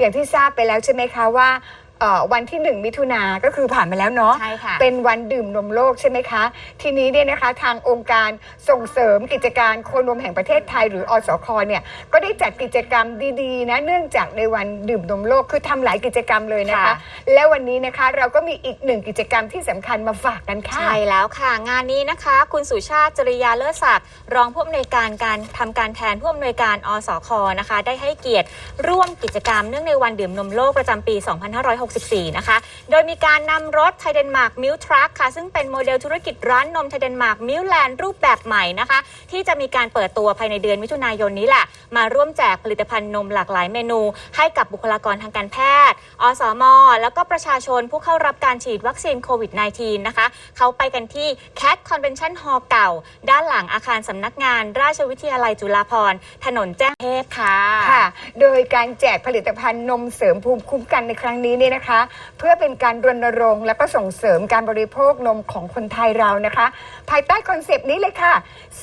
อย่างที่ทราบไปแล้วใช่ไหมคะว่า เอ่อวันที่หนึ่งมิถุนาก็คือผ่านมาแล้วเนาะ ใช่ค่ะ เป็นวันดื่มนมโลกใช่ไหมคะ ทีนี้เนี่ยนะคะทางองค์การส่งเสริมกิจการโคนมแห่งประเทศไทยหรืออสคเนี่ยก็ได้จัดกิจกรรมดีๆนะเนื่องจากในวันดื่มนมโลกคือทำหลายกิจกรรมเลยนะคะ ค่ะ และวันนี้นะคะเราก็มีอีกหนึ่งกิจกรรมที่สำคัญมาฝากกันค่ะ ใช่แล้วค่ะงานนี้นะคะ คุณสุชาติจริยาเลิศศักดิ์รองผู้อำนวยการการทำการแทนผู้อำนวยการอสคนะคะ ได้ให้เกียรติร่วมกิจกรรมเนื่องในวันดื่มนมโลกประจำปี2564นะคะ โดยมีการนำรถไทยเดนมาร์กมิลทรัคค่ะ ซึ่งเป็นโมเดลธุรกิจร้านนมไทยเดนมาร์กมิลแลนด์รูปแบบใหม่นะคะ ที่จะมีการเปิดตัวภายในเดือนมิถุนายนนี้แหละ มาร่วมแจกผลิตภัณฑ์นมหลากหลายเมนู ให้กับบุคลากรทางการแพทย์ อสม แล้วก็ประชาชนผู้เข้ารับการฉีดวัคซีนโควิด -19 นะคะ เขาไปกันที่ CAT Convention Hall เก่า ด้านหลังอาคารสำนักงานราชวิทยาลัยจุฬาภรณ์ถนนแจ้งเทพค่ะ ค่ะ โดยการแจกผลิตภัณฑ์นมเสริมภูมิคุ้มกันในครั้งนี้เนี่ยนะคะเพื่อเป็นการรณรงค์และก็ส่งเสริมการบริโภคนมของคนไทยเรานะคะ ภายใต้คอนเซปต์นี้เลยค่ะ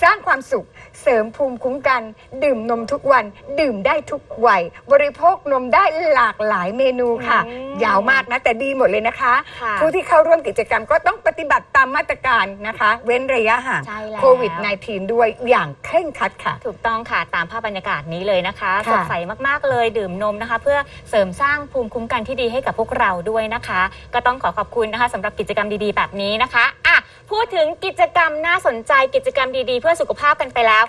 สร้างความสุขเสริมภูมิคุ้มกัน ดื่มนมทุกวัน ดื่มได้ทุกวัยบริโภคนมได้หลากหลายเมนูค่ะ อืมยาวมากนะแต่ดีหมดเลยนะคะ ค่ะ ผู้ที่เข้าร่วมกิจกรรมก็ต้องปฏิบัติตามมาตรการนะคะ เว้นระยะห่างใช่แล้ว โควิด -19 ด้วยอย่างเคร่งครัดค่ะ ถูกต้องค่ะ ตามภาพบรรยากาศนี้เลยนะคะ ค่ะ สดใสมาก ๆ เลยดื่มนมนะคะ เพื่อเสริมสร้างภูมิคุ้มกันที่ดีให้กับพวกเราด้วยนะคะ ก็ต้องขอขอบคุณนะคะสำหรับกิจกรรมดีๆ แบบนี้นะคะอะพูดถึงกิจกรรมน่าสนใจกิจกรรมดีๆ เพื่อสุขภาพกันไปแล้ว